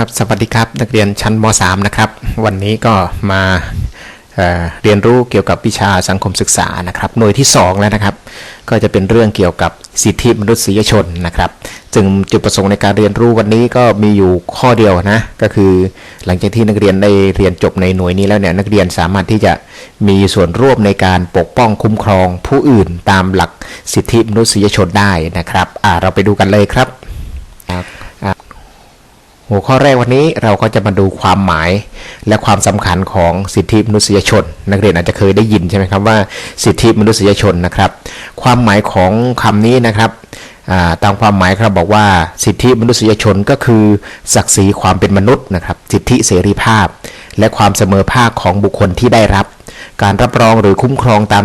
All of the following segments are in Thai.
ครับสวัสดีครับนักเรียนชั้นม .3 นะครับวันนี้ก็มาเเรียนรู้เกี่ยวกับวิชาสังคมศึกษานะครับหน่วยที่ 2 แล้วนะครับ ก็จะเป็นเรื่องเกี่ยวกับสิทธิมนุษยชนนะครับจึงจุดประสงค์ในการเรียนรู้วันนี้ก็มีอยู่ข้อเดียวนะก็คือหลังจากที่นักเรียนได้เรียนจบในหน่วยนี้แล้วเนี่ยนักเรียนสามารถที่จะมีส่วนร่วมในการปกป้องคุ้มครองผู้อื่นตามหลักสิทธิมนุษยชนได้นะครับเราไปดูกันเลยครับ หัวข้อแรกวันนี้เราก็จะมาดูความหมายและความสำคัญของสิทธิมนุษยชน นักเรียนอาจจะเคยได้ยินใช่ไหมครับว่าสิทธิมนุษยชนนะครับ ความหมายของคำนี้นะครับตามความหมายครับบอกว่าสิทธิมนุษยชนก็คือศักดิ์ศรีความเป็นมนุษย์นะครับ สิทธิเสรีภาพ และความเสมอภาคของบุคคลที่ได้รับ การรับรองหรือคุ้มครองตาม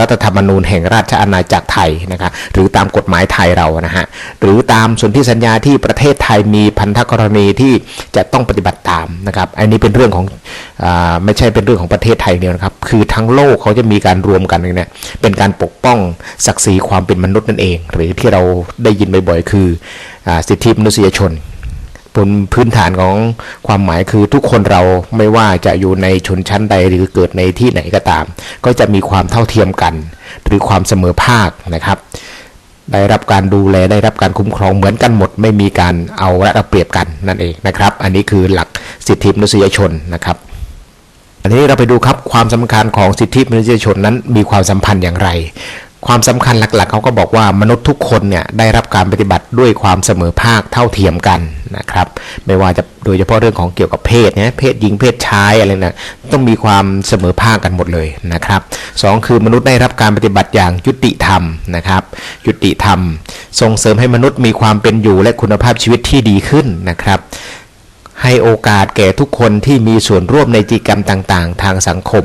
รัฐธรรมนูญแห่งราชอาณาจักรไทยนะครับหรือตามกฎหมายไทยเรานะฮะหรือตามสนธิสัญญาที่ประเทศไทยมีพันธกรณีที่จะต้องปฏิบัติตามนะครับอันนี้เป็นเรื่องของอไม่ใช่เป็นเรื่องของประเทศไทยเดียวนะครับ คือทั้งโลกเขาจะมีการรวมกันเนี่ยเป็นการปกป้องศักดิ์ศรีความเป็นมนุษย์นั่นเอง หรือที่เราได้ยินบ่อยๆคืออสิทธิมนุษยชน บนพื้นฐานของความหมายคือทุกคนเราไม่ว่าจะอยู่ในชนชั้นใดหรือเกิดในที่ไหนก็ตาม ก็จะมีความเท่าเทียมกัน หรือความเสมอภาคนะครับ ได้รับการดูแลได้รับการคุ้มครองเหมือนกันหมด ไม่มีการเอารัดเอาเปรียบกันนั่นเองนะครับ อันนี้คือหลักสิทธิมนุษยชนนะครับอันนี้เราไปดูครับความสำคัญของสิทธิมนุษยชนนั้นมีความสัมพันธ์อย่างไร ความสำคัญหลักๆ เขาก็บอกว่ามนุษย์ทุกคนเนี่ยได้รับการปฏิบัติด้วยความเสมอภาคเท่าเทียมกันนะครับไม่ว่าจะโดยเฉพาะเรื่องของเกี่ยวกับเพศเนี่ยเพศหญิงเพศชายอะไรนะต้องมีความเสมอภาคกันหมดเลยนะครับสองคือมนุษย์ได้รับการปฏิบัติอย่างยุติธรรมนะครับยุติธรรม ส่งเสริมให้มนุษย์มีความเป็นอยู่และคุณภาพชีวิตที่ดีขึ้นนะครับ ให้โอกาสแก่ทุกคนที่มีส่วนร่วมในกิจกรรมต่างๆ ทางสังคม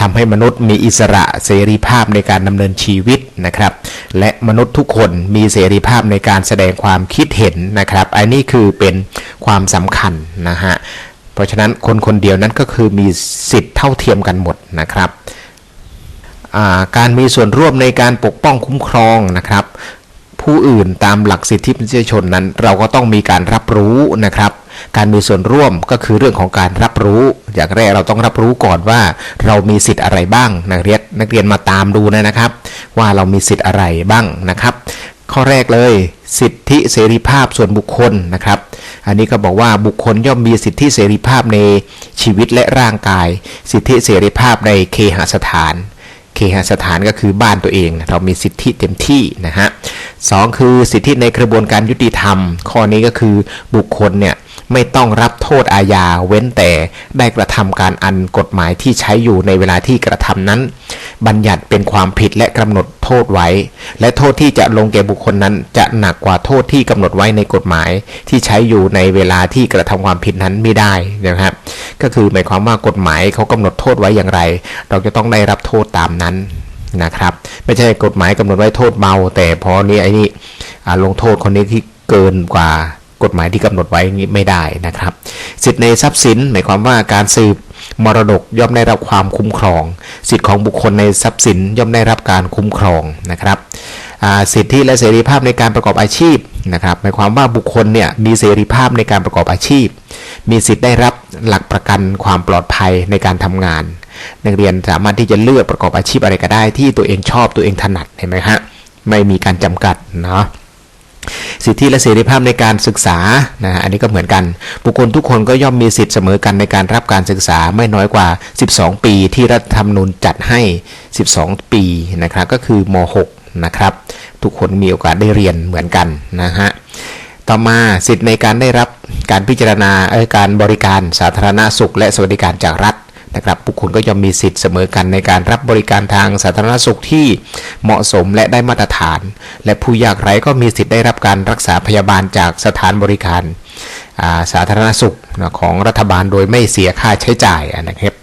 ทำให้มนุษย์มีอิสระเสรีภาพในการดำเนินชีวิตนะครับ และมนุษย์ทุกคนมีเสรีภาพในการแสดงความคิดเห็นนะครับอันนี้คือเป็นความสำคัญนะฮะเพราะฉะนั้นคนคนเดียวนั้นก็คือมีสิทธิ์เท่าเทียมกันหมดนะครับการมีส่วนร่วมในการปกป้องคุ้มครองนะครับ ผู้อื่นตามหลักสิทธิมนุษยชนนั้น เราก็ต้องมีการรับรู้นะครับ การมีส่วนร่วมก็คือเรื่องของการรับรู้ อย่างแรกเราต้องรับรู้ก่อนว่า เรามีสิทธิ์อะไรบ้าง นักเรียนนักเรียนมาตามดูนะครับ ว่าเรามีสิทธิ์อะไรบ้างนะครับ ข้อแรกเลย สิทธิเสรีภาพส่วนบุคคลนะครับอันนี้ก็บอกว่าบุคคลย่อมมีสิทธิเสรีภาพในชีวิตและร่างกาย สิทธิเสรีภาพในเคหสถาน เคหสถานก็คือบ้านตัวเอง เรามีสิทธิเต็มที่นะฮะสองคือสิทธิในกระบวนการยุติธรรม ข้อนี้ก็คือบุคคลเนี่ยไม่ต้องรับโทษอาญาเว้นแต่ได้กระทำการอันกฎหมายที่ใช้อยู่ในเวลาที่กระทำนั้น บัญญัติเป็นความผิดและกำหนดโทษไว้ และโทษที่จะลงแก่บุคคลนั้น จะหนักกว่าโทษที่กำหนดไว้ในกฎหมาย ที่ใช้อยู่ในเวลาที่กระทำความผิดนั้นไม่ได้นะครับ ก็คือหมายความว่ากฎหมายเขากำหนดโทษไว้อย่างไร เราจะต้องได้รับโทษตามนั้นนะครับ ไม่ใช่กฎหมายกำหนดไว้โทษเบา แต่พอนี้ไอ้นี่ลงโทษคนนี้ที่เกินกว่ากฎหมายที่กำหนดไว้นี้ไม่ได้นะครับ สิทธิในทรัพย์สิน หมายความว่าการสืบมรดกย่อมได้รับความคุ้มครอง สิทธิของบุคคลในทรัพย์สินย่อมได้รับการคุ้มครองนะครับ สิทธิและเสรีภาพในการประกอบอาชีพนะครับหมายความว่าบุคคลเนี่ยมีเสรีภาพในการประกอบอาชีพ มีสิทธิ์ได้รับหลักประกันความปลอดภัยในการทำงาน นักเรียนสามารถที่จะเลือกประกอบอาชีพอะไรก็ได้ ที่ตัวเองชอบตัวเองถนัดเห็นไหมฮะไม่มีการจำกัดเนาะสิทธิและเสรีภาพในการศึกษานะฮะอันนี้ก็เหมือนกัน บุคคลทุกคนก็ย่อมมีสิทธิ์เสมอกันในการรับการศึกษาไม่น้อยกว่า 12 ปีที่รัฐธรรมนูญจัดให้ 12 ปีนะครับก็คือม .6 นะครับ ทุกคนมีโอกาสได้เรียนเหมือนกันนะฮะต่อมาสิทธิในการได้รับการพิจารณาการบริการสาธารณสุข และสวัสดิการจากรัฐนะครับบุคคลก็ย่อมมีสิทธิ์เสมอกันในการรับบริการทางสาธารณสุขที่เหมาะสมและได้มาตรฐาน และผู้ยากไร้ก็มีสิทธิ์ได้รับการรักษาพยาบาลจากสถานบริการาสาธารณสุขของรัฐบาลโดยไม่เสียค่าใช้จ่ายนะครับ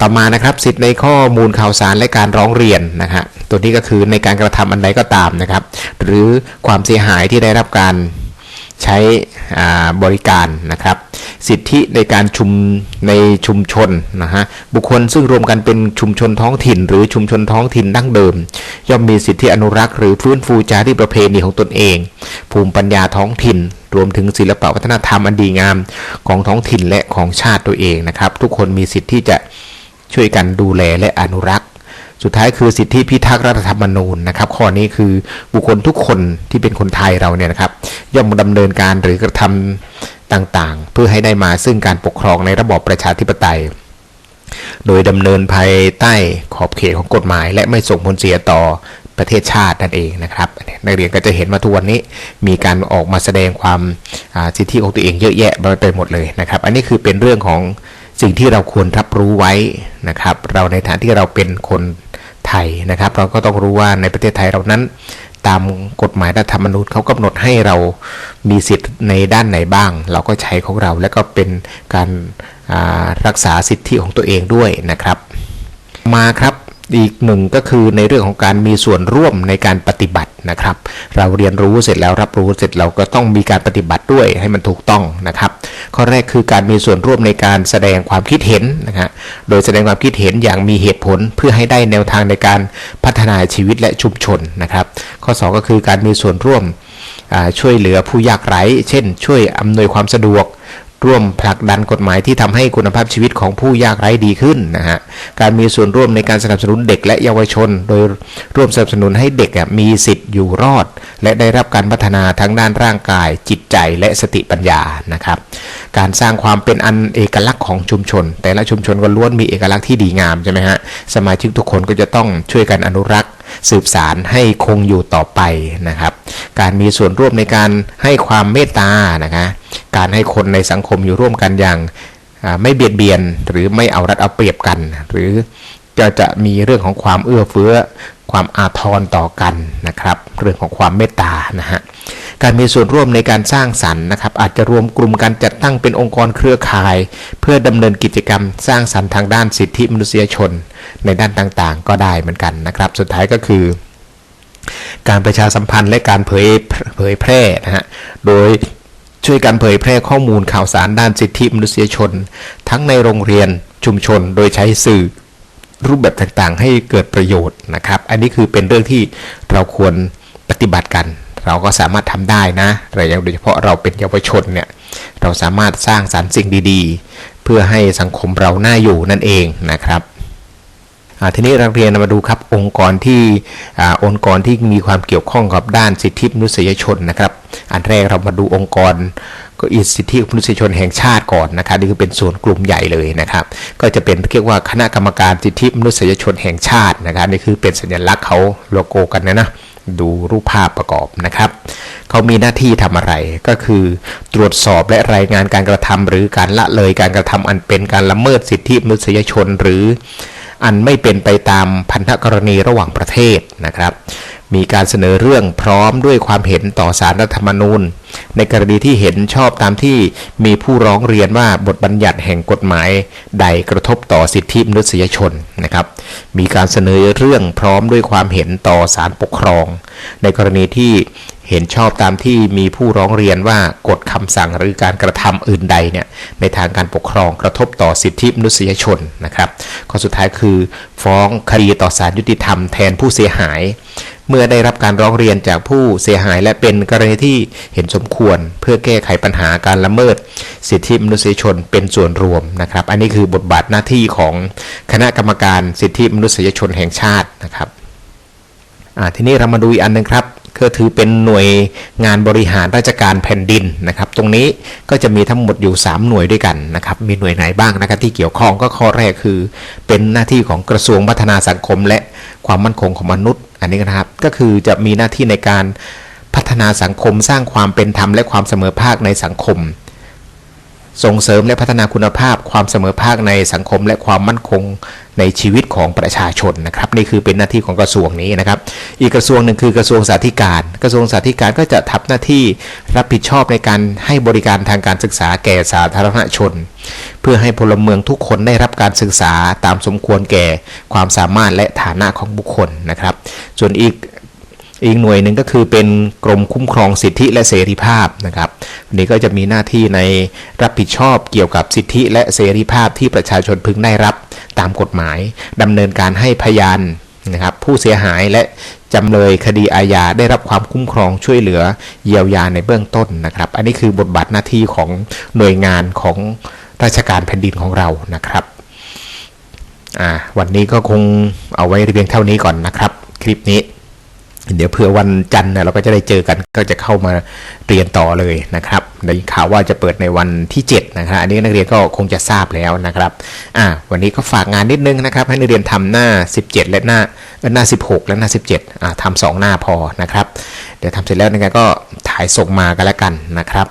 ต่อมานะครับสิทธิ์ในข้อมูลข่าวสารและการร้องเรียนนะฮะตัวนี้ก็คือในการกระทำอันใดก็ตามนะครับ หรือความเสียหายที่ได้รับการใช้บริการนะครับ สิทธิในการชุมในชุมชนนะฮะบุคคลซึ่งรวมกันเป็นชุมชนท้องถิ่น หรือชุมชนท้องถิ่นดั้งเดิม ย่อมมีสิทธิอนุรักษ์หรือฟื้นฟูจารีตประเพณีของตนเอง ภูมิปัญญาท้องถิ่น รวมถึงศิลปวัฒนธรรมอันดีงามของท้องถิ่นและของชาติตัวเองนะครับ ทุกคนมีสิทธิ์ที่จะช่วยกันดูแลและอนุรักษ์ สุดท้ายคือสิทธิพิทักษ์รัฐธรรมนูญนะครับ ข้อนี้คือบุคคลทุกคนที่เป็นคนไทยเราเนี่ยนะครับ ย่อมดำเนินการหรือกระทำต่างๆ เพื่อให้ได้มาซึ่งการปกครองในระบอบประชาธิปไตย โดยดำเนินภายใต้ขอบเขตของกฎหมาย และไม่ส่งผลเสียต่อ ประเทศชาตินั่นเองนะครับนักเรียนก็จะเห็นมาทุกวันนี้มีการออกมาแสดงความสิทธิของตัวเองเยอะแยะไปหมดเลยนะครับ อันนี้คือเป็นเรื่องของสิ่งที่เราควรรับรู้ไว้นะครับ เราในฐานะที่เราเป็นคนไทยนะครับ เราก็ต้องรู้ว่าในประเทศไทยเรานั้น ตามกฎหมายรัฐธรรมนูญเขากำหนดให้เรามีสิทธิ์ในด้านไหนบ้าง เราก็ใช้ของเราและก็เป็นการารักษาสิทธิของตัวเองด้วยนะครับ มาครับ อีกหนึ่งก็คือในเรื่องของการมีส่วนร่วมในการปฏิบัตินะครับ เราเรียนรู้เสร็จแล้วรับรู้เสร็จเราก็ต้องมีการปฏิบัติด้วยให้มันถูกต้องนะครับ ข้อแรกคือการมีส่วนร่วมในการแสดงความคิดเห็นนะฮะโดยแสดงความคิดเห็นอย่างมีเหตุผลเพื่อให้ได้แนวทางในการพัฒนาชีวิตและชุมชนนะครับ ข้อ 2 ก็คือการมีส่วนร่วมช่วยเหลือผู้ยากไร้ เช่น ช่วยอำนวยความสะดวก ร่วมผลักดันกฎหมายที่ทำให้คุณภาพชีวิตของผู้ยากไร้ดีขึ้นนะฮะ การมีส่วนร่วมในการสนับสนุนเด็กและเยาวชน โดยร่วมสนับสนุนให้เด็กมีสิทธิ์อยู่รอด และได้รับการพัฒนาทั้งด้านร่างกาย จิตใจและสติปัญญานะครับ การสร้างความเป็นอันเอกลักษณ์ของชุมชน แต่ละชุมชนก็ล้วนมีเอกลักษณ์ที่ดีงามใช่ไหมฮะ สมาชิกทุกคนก็จะต้องช่วยกันอนุรักษ์ สืบสารให้คงอยู่ต่อไปนะครับ การมีส่วนร่วมในการให้ความเมตตานะคะการให้คนในสังคมอยู่ร่วมกันอย่างไม่เบียดเบียนหรือไม่เอารัดเอาเปรียบกัน หรือจะจะมีเรื่องของความเอื้อเฟื้อ ความอาทรต่อกันนะครับเรื่องของความเมตตานะฮะการมีส่วนร่วมในการสร้างสรรค์นะครับอาจจะรวมกลุ่มการจัดตั้งเป็นองค์กรเครือข่าย เพื่อดำเนินกิจกรรมสร้างสรรค์ทางด้านสิทธิมนุษยชนในด้านต่างๆ ก็ได้เหมือนกันนะครับ สุดท้ายก็คือ การประชาสัมพันธ์และการเผยเผยแพร่นะฮะ โดยช่วยกันเผยแพร่ข้อมูลข่าวสารด้านสิทธิมนุษยชน ทั้งในโรงเรียนชุมชน โดยใช้สื่อรูปแบบต่างๆ ให้เกิดประโยชน์นะครับ อันนี้คือเป็นเรื่องที่เราควรปฏิบัติกัน เราก็สามารถทำได้นะแต่อย่างโดยเฉพาะเราเป็นเยาวชนเนี่ยเราสามารถสร้างสรรค์สิ่งดี ๆ เพื่อให้สังคมเราน่าอยู่นั่นเองนะครับ ทีนี้เราเรียนมาดูครับองค์กรที่อองค์กรที่มีความเกี่ยวข้องกับด้านสิทธิมนุษยชนนะครับ อันแรกเรามาดูองค์กรก็อิสิทธิมนุษยชนแห่งชาติก่อนนะครับนี่คือเป็นส่วนกลุ่มใหญ่เลยนะครับ ก็จะเป็นเรียกว่าคณะกรรมการสิทธิมนุษยชนแห่งชาตินะครับนี่คือเป็นสัญลักษณ์เขาโลโก้กันนะนะดูรูปภาพประกอบนะครับ เขามีหน้าที่ทำอะไรก็คือตรวจสอบและรายงานการกระทำหรือการละเลยการกระทำอันเป็นการละเมิดสิทธิมนุษยชนหรือ อันไม่เป็นไปตามพันธกรณีระหว่างประเทศนะครับ มีการเสนอเรื่องพร้อมด้วยความเห็นต่อสารรัฐธรรมนูญ ในกรณีที่เห็นชอบตามที่มีผู้ร้องเรียนว่าบทบัญญัติแห่งกฎหมายใดกระทบต่อสิทธิมนุษยชนนะครับ มีการเสนอเรื่องพร้อมด้วยความเห็นต่อศาลปกครอง ในกรณีที่เห็นชอบตามที่มีผู้ร้องเรียนว่ากฎคำสั่งหรือการกระทำอื่นใดเนี่ยในทางการปกครองกระทบต่อสิทธิมนุษยชนนะครับข้อสุดท้ายคือ ฟ้องคดีต่อศาลยุติธรรมแทนผู้เสียหาย เมื่อได้รับการร้องเรียนจากผู้เสียหายและเป็นกรณีที่เห็นสมควร เพื่อแก้ไขปัญหาการละเมิด สิทธิมนุษยชนเป็นส่วนรวมนะครับ อันนี้คือบทบาทหน้าที่ของคณะกรรมการสิทธิมนุษยชนแห่งชาตินะครับอ่าทีนี้เรามาดูอีกอันหนึงครับก็ถือเป็นหน่วยงานบริหารราชการแผ่นดินนะครับ ตรงนี้ก็จะมีทั้งหมดอยู่ 3 หน่วยด้วยกันนะครับ มีหน่วยไหนบ้างนะครับที่เกี่ยวข้องก็ข้อแรกคือ เป็นหน้าที่ของกระทรวงพัฒนาสังคม และความมั่นคงของมนุษย์ อันนี้นะครับ ก็คือจะมีหน้าที่ในการพัฒนาสังคมสร้างความเป็นธรรมและความเสมอภาคในสังคม ส่งเสริมและพัฒนาคุณภาพความเสมอภาคในสังคมและความมั่นคงในชีวิตของประชาชนนะครับนี่คือเป็นหน้าที่ของกระทรวงนี้นะครับ อีกกระทรวงหนึ่งคือกระทรวงสาธการ กระทรวงสาธการก็จะทำหน้าที่รับผิดชอบในการให้บริการทางการศึกษาแก่สาธารณชน เพื่อให้พลเมืองทุกคนได้รับการศึกษาตามสมควรแก่ความสามารถและฐานะของบุคคลนะครับ ส่วนอีกอีกหน่วยหนึ่งก็คือเป็นกรมคุ้มครองสิทธิและเสรีภาพนะครับ อันนี้ก็จะมีหน้าที่ในรับผิดชอบเกี่ยวกับสิทธิและเสรีภาพที่ประชาชนพึงได้รับตามกฎหมายดำเนินการให้พยานนะครับผู้เสียหายและจำเลยคดีอาญาได้รับความคุ้มครองช่วยเหลือเยียวยาในเบื้องต้นนะครับ อันนี้คือบทบาทหน้าที่ของหน่วยงานของราชการแผ่นดินของเรานะครับวันนี้ก็คงเอาไว้เพียงเท่านี้ก่อนนะครับ คลิปนี้ เดี๋ยวเผื่อวันจันทร์เราก็จะได้เจอกันก็จะเข้ามาเรียนต่อเลยนะครับได้ยินข่าวว่าจะเปิดในวันที่ 7 นะครับอันนี้นักเรียนก็คงจะทราบแล้วนะครับอ่าวันนี้ก็ฝากงานนิดนึงนะครับ ให้นักเรียนทำหน้า 17 และหน้าหน้า 16 และหน้า 17อ่าทำสองหน้าพอนะครับ เดี๋ยวทำเสร็จแล้วนักเรียนก็ถ่ายส่งมากันแล้วกันนะครับ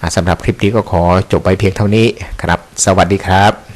อ่าสำหรับคลิปนี้ก็ขอจบไปเพียงเท่านี้ครับ สวัสดีครับ